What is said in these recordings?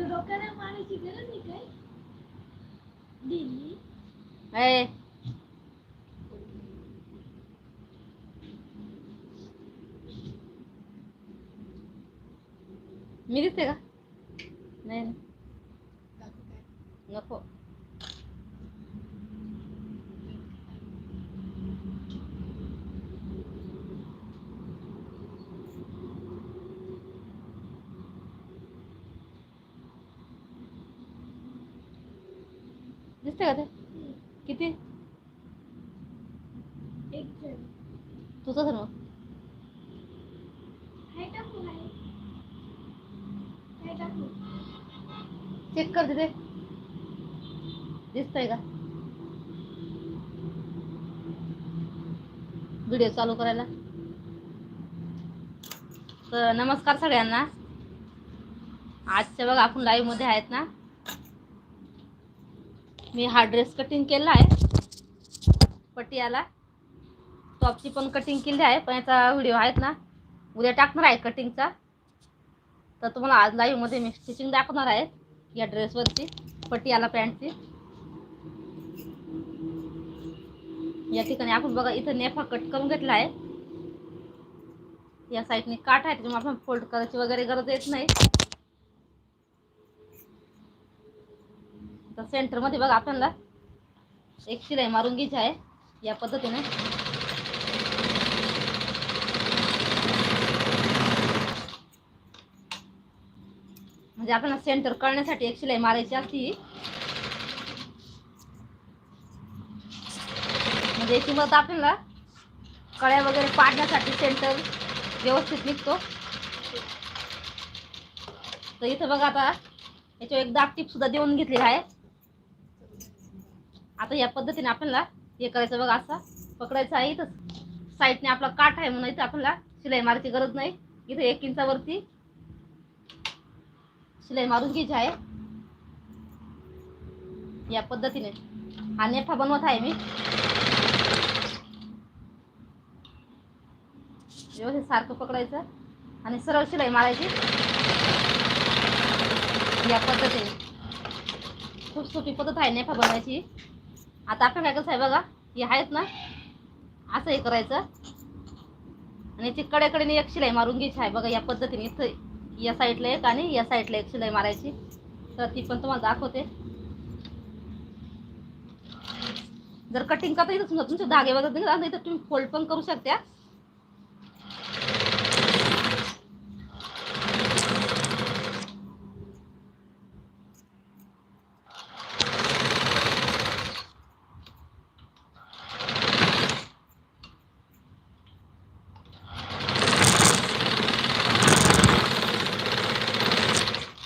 डोक्याला मारायची गरज नाही काय? दिली ए. मी दिसते का नाही ना. नको दिसते का ते? किती? तुझं टाकू चेक कर तिथे. दिसतंय का? व्हिडिओ चालू करायला. तर नमस्कार सगळ्यांना. आजच्या बघा आपण लाईव्हमध्ये आहेत ना? मी हा ड्रेस कटिंग केला आहे. पटियाला. टॉपची पण कटिंग केली आहे पण याचा व्हिडिओ आहेत ना उद्या टाकणार आहे कटिंगचा तर तुम्हाला आज लाईव्हमध्ये मी स्टिचिंग दाखवणार आहे या ड्रेसवरची पटियाला पॅन्टची या ठिकाणी आपण बघा इथं नेफा कट करून घेतला आहे. या साईडने काठ आहे त्याच्यामुळे आपण फोल्ड करायची वगैरे गरज येत नाही. तर सेंटरमध्ये बघा आपल्याला एक शिलाई मारून घ्यायची आहे या पद्धतीने. म्हणजे आपल्याला सेंटर कळण्यासाठी एक शिलाई मारायची असती. म्हणजे याची आपल्याला कळ्या वगैरे पाडण्यासाठी सेंटर व्यवस्थित निघतो. तर इथं बघा आता याच्यावर एक दाब टीप सुद्धा देऊन घेतली आहे. आता या पद्धतीने आपल्याला हे करायचं बघा असा. पकडायचं आहे इथं साईडने आपला काठ आहे म्हणून इथं आपल्याला शिलाई मारायची गरज नाही. इथं एक इंचावरती शिलाई मारून घ्यायची आहे. या पद्धतीने. हा नेफा बनवत आहे मी. व्यवस्थित सारखं पकडायचं आणि सरळ शिलाई मारायची. या पद्धतीने. खूप सोपी पद्धत आहे नेफा बनवायची. आता आपण काय करायचं आहे बघा हे आहेत ना असं हे करायचं. आणि याची कडेकडेने एक शिलाई मारून घ्यायची आहे. बघा या पद्धतीने इथं या साईडला एक आणि या साईडला एक शिलाई मारायची. तर ती पण तुम्हाला दाखवते. जर कटिंग करता येत समजा तुमचे धागे वगैरे नाही तर तुम्ही फोल्ड पण करू शकता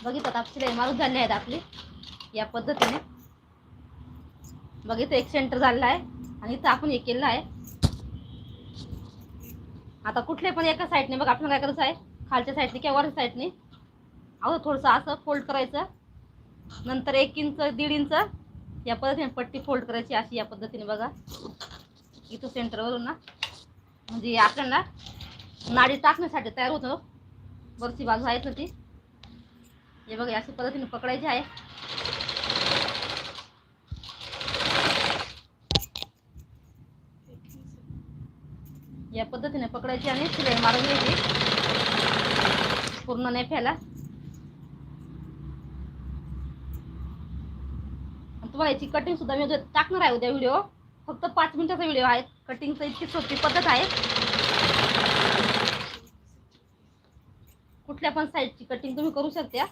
बघितलं आता शिलाई मारून झाली आहेत आपली. या पद्धतीने. बघ इथं एक सेंटर झालेला आहे. आणि इथं आपण एक केलेलं आहे. आता कुठले पण एका साईडने बघ आपल्याला काय करायचं आहे? खालच्या साईडने किंवा वरच्या साईडने अहो थोडंसं असं फोल्ड करायचं. नंतर एक इंच दीड इंच या पद्धतीने पट्टी फोल्ड करायची अशी या पद्धतीने बघा. इथं सेंटरवरून ना. म्हणजे आपल्याला नाडी टाकण्यासाठी तयार होतं. वरची बाजू आहेत ना ती. हे बघा अशा पद्धतीने पकडायचे आहे. या पद्धतीने पकडायची आणि शिलाई मारून घ्यायची. पूर्ण नेफ्याला आणि तुम्हाला याची कटिंग सुद्धा मी उद्या टाकणार आहे उद्या व्हिडिओ फक्त पाच मिनिटाचा व्हिडिओ आहे. कटिंगचं इतकी सोपी पद्धत आहे. कुठल्या पण साईजची कटिंग तुम्ही करू शकता.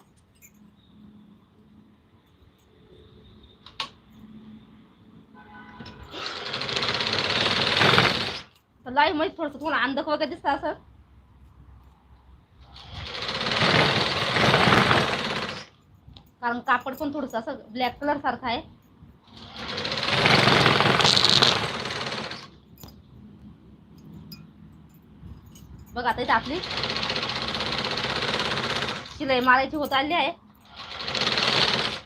तर माहीत थोडस तुम्हाला अंधक वगैरे दिसत असं. कारण कापड पण थोडस असं ब्लॅक कलर सारखं आहे. बघ आता इथे आपली शिलाई मारायची होत आली आहे.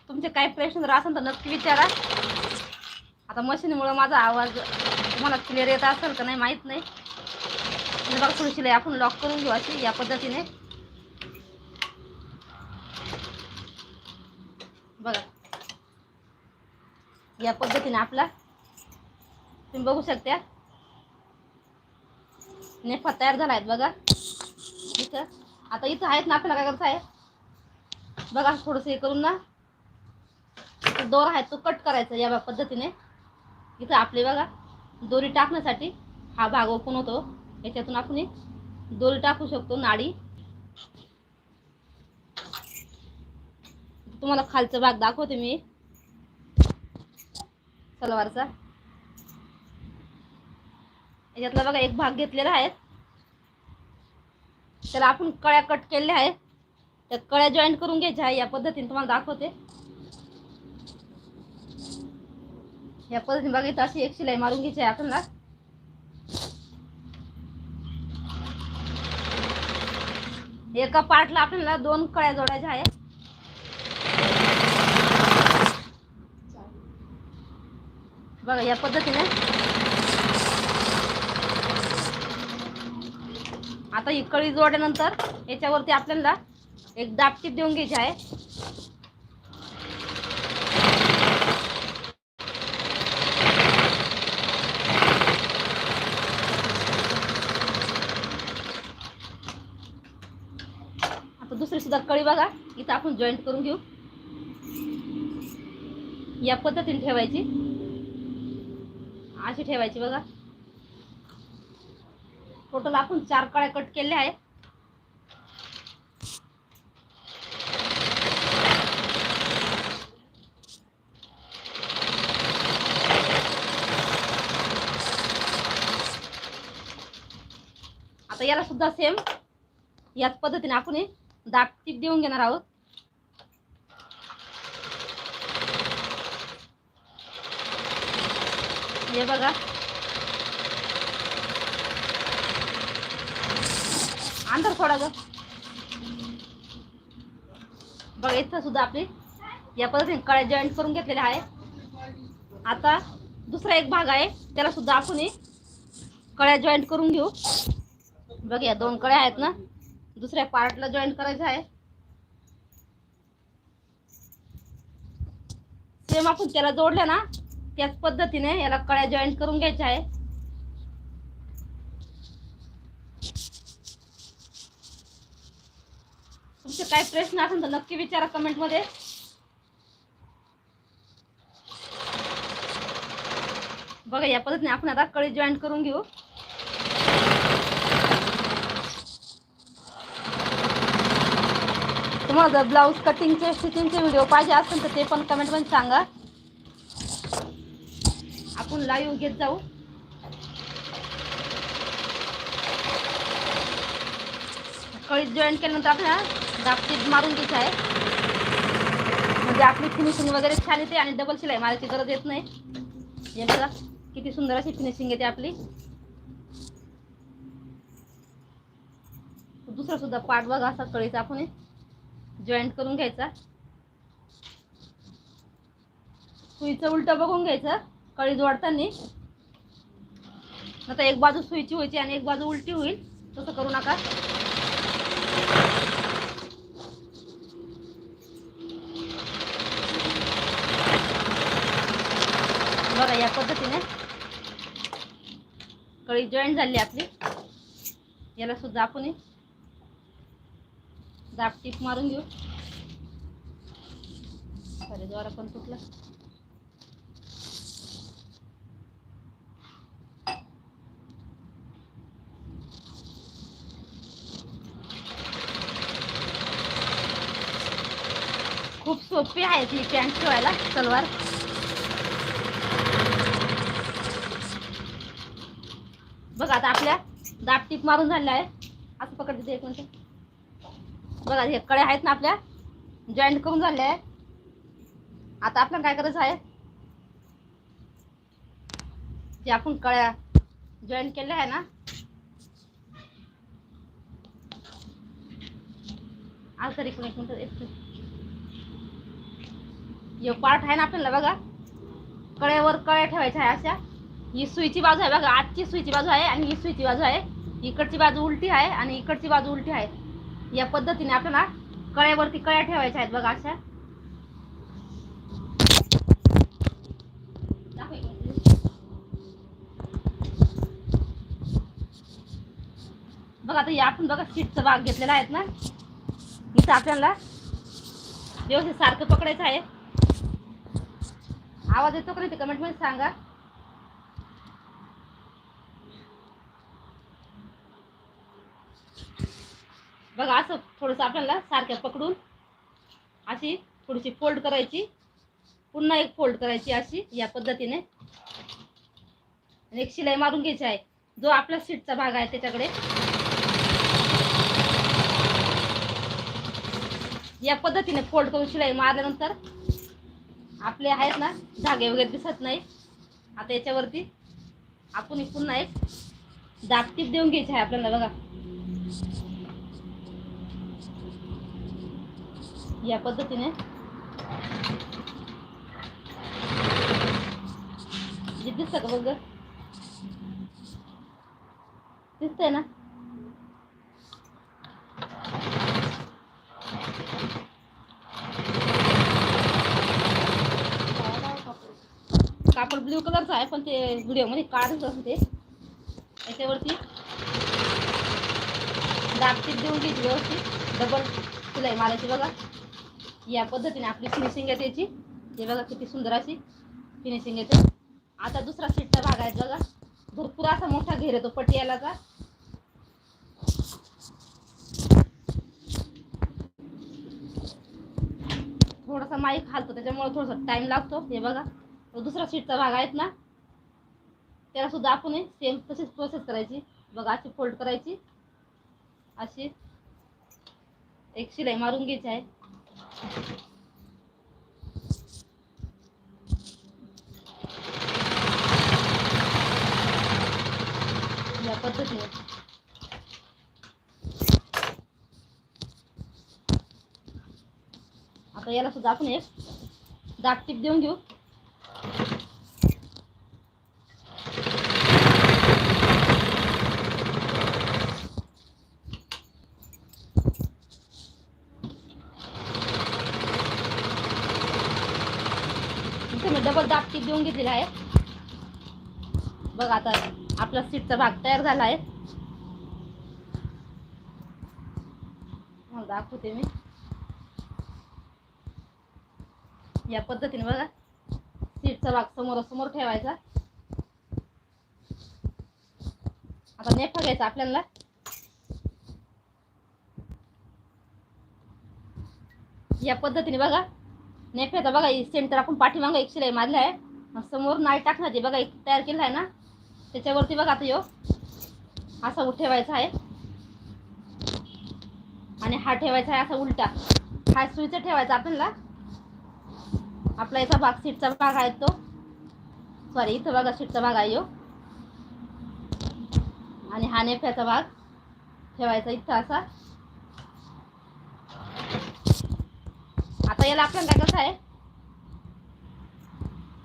तुमचे काही प्रश्न जर असेल तर नक्की विचारा. आता मशीनमुळं माझा आवाज तुम्हाला क्लिअर येत असेल का नाही माहीत नाही. म्हणजे बघा थोडीशी लई आपण लॉक करून घेऊ अशी या पद्धतीने. बघा. या पद्धतीने आपला. तुम्ही बघू शकता. नेफा तयार झाला आहेत बघा. इथं. आता इथं आहेत ना आपल्याला काय करता आहे? बघा थोडंसं हे करून ना. दोर आहेत तो कट करायचा या पद्धतीने. इथं आपले बघा दोरी टाकण्यासाठी हा भाग ओपन होतो. याच्यातून आपण दोरी टाकू शकतो नाडी. तुम्हाला खालचा भाग दाखवते मी. सलवारचा. याच्यातला बघा एक भाग घेतलेला आहे. त्याला आपण कळ्या कट केलेल्या आहेत. त्या कळ्या जॉईंट करून घ्यायच्या आहे या पद्धतीने तुम्हाला दाखवते. या पद्धतीने बघितलं अशी एक शिलाई मारून घ्यायची आहे आपल्याला. एका पार्टला आपल्याला दोन कळ्या जोडायच्या आहे बघा या पद्धतीने. आता ही कळी जोडल्यानंतर याच्यावरती आपल्याला एक दापटीप देऊन घ्यायची आहे. आता कळी बघा. इथं आपण जॉईंट करून घेऊ. या पद्धतीने ठेवायची. अशी ठेवायची बघा. टोटल आपण चार कळ्या कट केल्या आहे आता याला सुद्धा सेम याच पद्धतीने आपण हे दाब देऊन घेणार आहोत. हे बघा. अंदर थोडा ग. बघा इथं सुद्धा आपली या पद्धतीने कळ्या जॉईंट करून घेतलेल्या आहे आता दुसरा एक भाग आहे त्याला सुद्धा आपण कळ्या जॉईंट करून घेऊ. बघ या दोन कळ्या आहेत ना. दुसऱ्या पार्टला जॉईंट करायचं आहे. सेम आपण त्याला जोडल्या ना त्याच पद्धतीने याला कळ्या जॉईंट करून घ्यायच्या आहे. तुमचे काय प्रश्न असेल तर नक्की विचारा कमेंटमध्ये. बघा या पद्धतीने आपण आता कळी जॉईंट करून घेऊ. तुम्हाला जर ब्लाऊज कटिंगचे स्टिचिंगचे व्हिडिओ पाहिजे असेल तर ते पण कमेंटमध्ये सांगा. आपण लाईव्ह घेत जाऊ. कळीत जॉईन केल्यानंतर आपल्याला दापटीत मारून घ्यायचं आहे. म्हणजे आपली फिनिशिंग वगैरे छान येते आणि डबल शिलाई मारायची गरज येत नाही. हे किती सुंदर अशी फिनिशिंग येते आपली. दुसरा सुद्धा पार्ट बघा असा कळीचा आपण. जॉईंट करून घ्यायचा. सुईचं उलटं बघून घ्यायचं कळी जोडताना. आता एक बाजू सुईची व्हायची आणि एक बाजू उलटी होईल तसं करू नका. बघा या पद्धतीने कळी जॉईंट झाली आपली. याला सुद्धा आपण दाब टीप मारून घेऊ. अरे द्वारा पण तुटला. खूप सोपी आहे ती पॅन्ट शिवायला सलवार. बघा आता आपल्या दाब टीप मारून झालेला आहे असं पकडते एक मिनिट. बघा हे कळ्या आहेत ना आपल्या? जॉईंट करून झाल्या आहेत आता आपल्याला काय करायचं आहे? जे आपण कळ्या जॉईन केल्या आहे ना? आता तरी एक मिनिट एक मिनिट. हे पार्ट आहे ना आपल्याला बघा. कळ्यावर कळ्या ठेवायच्या आहे अशा. ही सुईची बाजू आहे बघा आजची सुईची बाजू आहे आणि ही सुईची बाजू आहे. इकडची बाजू उलटी आहे आणि इकडची बाजू उलटी आहे. या पद्धतीने आपल्याला कळ्यावरती कळ्या ठेवायच्या आहेत बघा अशा. बघा आता या आपण बघा सीटचा भाग घेतलेला आहेत ना. इथं आपल्याला व्यवस्थित सारखं पकडायचं आहे. आवाज येतो का नाही ते कमेंटमध्ये सांगा. बघा असं थोडंसं आपल्याला सारख्या पकडून अशी थोडीशी फोल्ड करायची. पुन्हा एक फोल्ड करायची अशी या पद्धतीने. एक शिलाई मारून घ्यायची आहे. जो आपला सीटचा भाग आहे त्याच्याकडे. या पद्धतीने फोल्ड करून शिलाई मारल्यानंतर आपले आहेत ना धागे वगैरे दिसत नाही. आता याच्यावरती आपण एक पुन्हा एक दाबटीप देऊन घ्यायची आहे आपल्याला बघा. या पद्धतीने. जे दिसतं का बघ दिसतंय ना? कापड ब्ल्यू कलरचं आहे पण ते व्हिडिओमध्ये काढत असं ते याच्यावरती दाबतीत देऊन घ्यायची व्यवस्थित. डबल तुला मारायची बघा. या पद्धतीने आपली फिनिशिंग येते याची हे बघा किती सुंदर अशी फिनिशिंग येते आता दुसरा सीटचा भाग आहे बघा. भरपूर असा मोठा घेर येतो पटियालाचा. थोडासा माईक हालतो त्याच्यामुळे थोडासा टाइम लागतो. हे बघा. दुसरा सीटचा भाग आहेत ना. त्याला सुद्धा आपण सेम तशीच प्रोसेस करायची. बघा अशी फोल्ड करायची. अशी एक शिलाई मारून घ्यायची आहे. या पद्धतीने. आता याला सुद्धा आपण एक दागटीप देऊन घेऊ इथे मी डबल देऊन घेतलेला आहे. बघा आता आपला सीटचा भाग तयार झाला आहे. दाखवते मी. या पद्धतीने बघा. सीटचा भाग समोरासमोर ठेवायचा. आता नेफा घ्यायचा आपल्याला. या पद्धतीने बघा. नेफ्याचा बघा सेंटर आपण पाठीमागं एक शिलाई मारली आहे. समोर नाही टाकणार ते बघा एक तयार केलं आहे ना? त्याच्यावरती बघा आता यो. असा ठेवायचा आहे. आणि हा ठेवायचा आहे असा उलटा. हा सुईचा ठेवायचा आपल्याला. आपला याचा भाग सीटचा भाग आहे तो. सॉरी इथं बघा सीटचा भाग आहे यो. आणि हा नेफ्याचा भाग ठेवायचा इथं असा. आता याला आपल्याला काय आहे?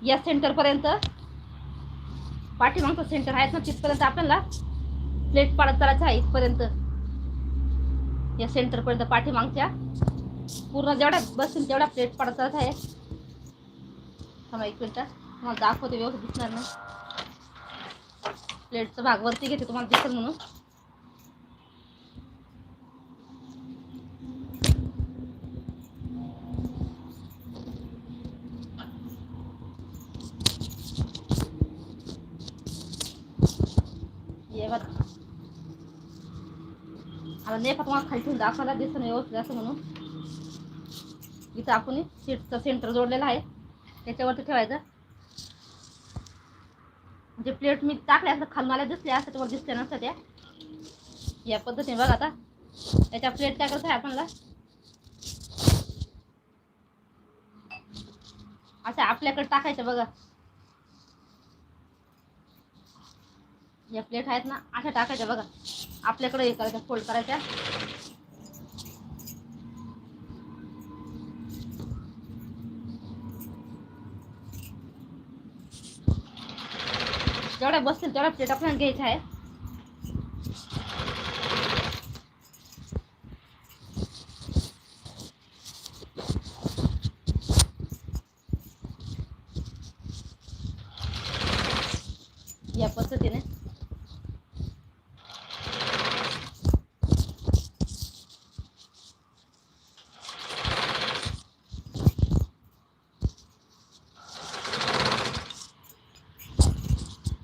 या सेंटर पर्यंत. पाठीमागचं सेंटर आहेत ना तिथपर्यंत आपल्याला. प्लेट पाडत चालायचं आहे इथपर्यंत. या सेंटर पर्यंत पाठीमागच्या. पूर्ण जेवढ्या बसतील तेवढ्या प्लेट पाडत चालत आहे. थांबा एक मिनिट. तुम्हाला दाखवते व्यवस्थित दिसणार नाही. प्लेटचा भाग वरती घेते तुम्हाला दिसेल म्हणून ये बघ. आता नेफा तुम्हाला खाली ठेवून दाखवायला दिसत नाही व्यवस्थित असं म्हणून. इथं आपण सीटचं सेंटर जोडलेलं आहे. त्याच्यावरती ठेवायचं. म्हणजे प्लेट मी टाकल्या असं खालून आल्या दिसल्या असं त्यावर दिसल्या नसत्या त्या. या पद्धतीने बघा आता. त्याच्या प्लेट काय करत आहे आपल्याला? असं आपल्याकडे टाकायचं बघा. या प्लेट आहेत ना अशा टाकायच्या बघा. आपल्याकडे हे करायच्या फोल्ड करायच्या. जेवढ्या बसतील तेवढ्या प्लेट आपल्याला घ्यायच्या आहे या पद्धतीने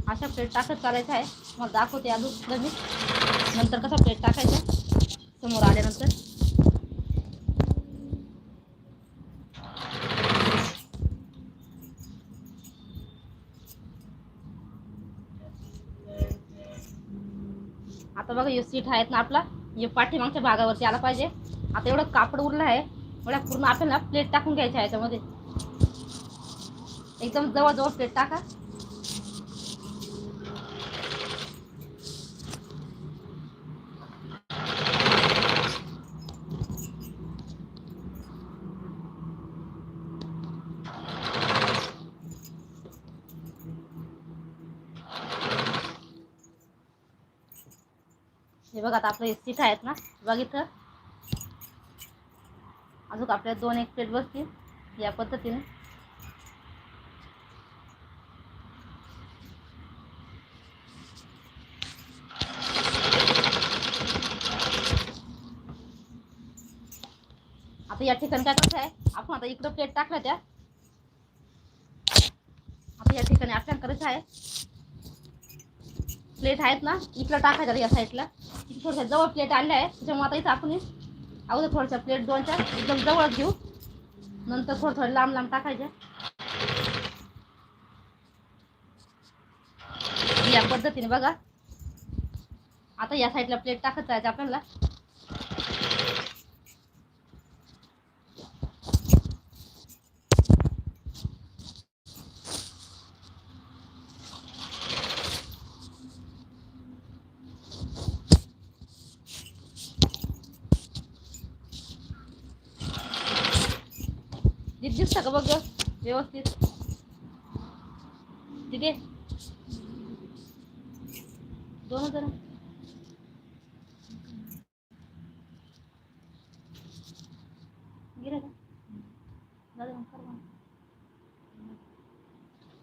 अशा प्लेट टाकत चालायचं आहे. मला दाखवते अजून सुद्धा मी. नंतर कसा प्लेट टाकायचा? समोर आल्यानंतर. आता बघा हे सीट आहेत ना आपला. हे पाठीमागच्या भागावरती आला पाहिजे. आता एवढं कापड उरलं आहे. एवढ्या पूर्ण आपल्याला प्लेट टाकून घ्यायची आहे याच्यामध्ये. एकदम जवळजवळ प्लेट टाका. हे बघा आता आपले सीट आहेत ना बघ इथं. अजून आपल्या दोन एक प्लेट बसतील या पद्धतीने. आता या ठिकाणी काय कसं आहे आपण आता इकडं प्लेट टाकल्या त्या. आता या ठिकाणी आपल्याला करायचं आहे. प्लेट आहेत ना इकडं टाकायचं या साईडला थोडशा जवळ प्लेट आल्या आहे. त्याच्यामुळे आता इथं आपण अगोदर थोडशा प्लेट दोनच्या एकदम जवळच घेऊ. नंतर थोडं थोडं लांब लांब टाकायच्या या पद्धतीने बघा. आता या साईडला प्लेट टाकत जायचं आपल्याला दीप दिसतं का बघ व्यवस्थित. तिथे दोन हजार. गिरा दादा कर मग.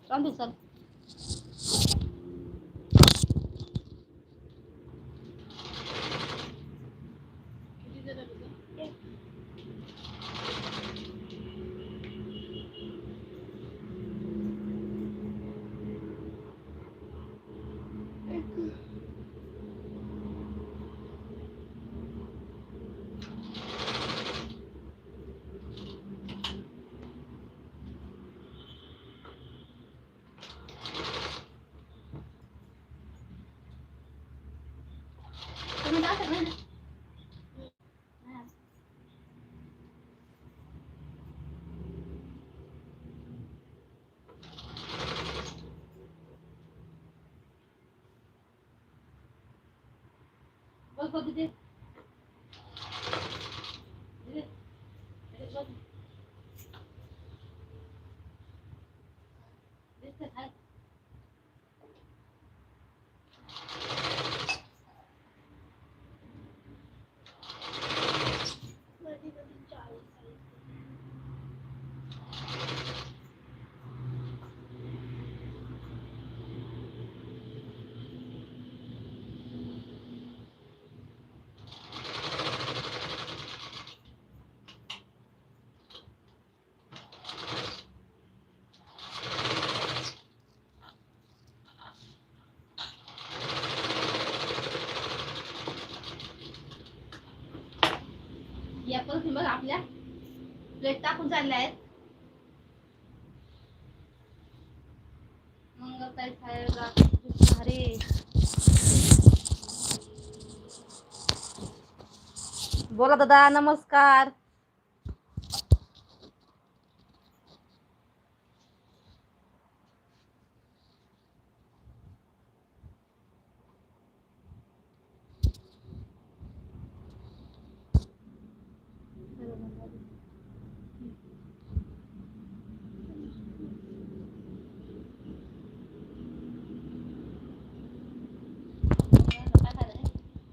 चल Thank you. बघा आपल्या. प्लेट टाकून चालल्या आहेत. साहेब अरे. बोला दादा नमस्कार.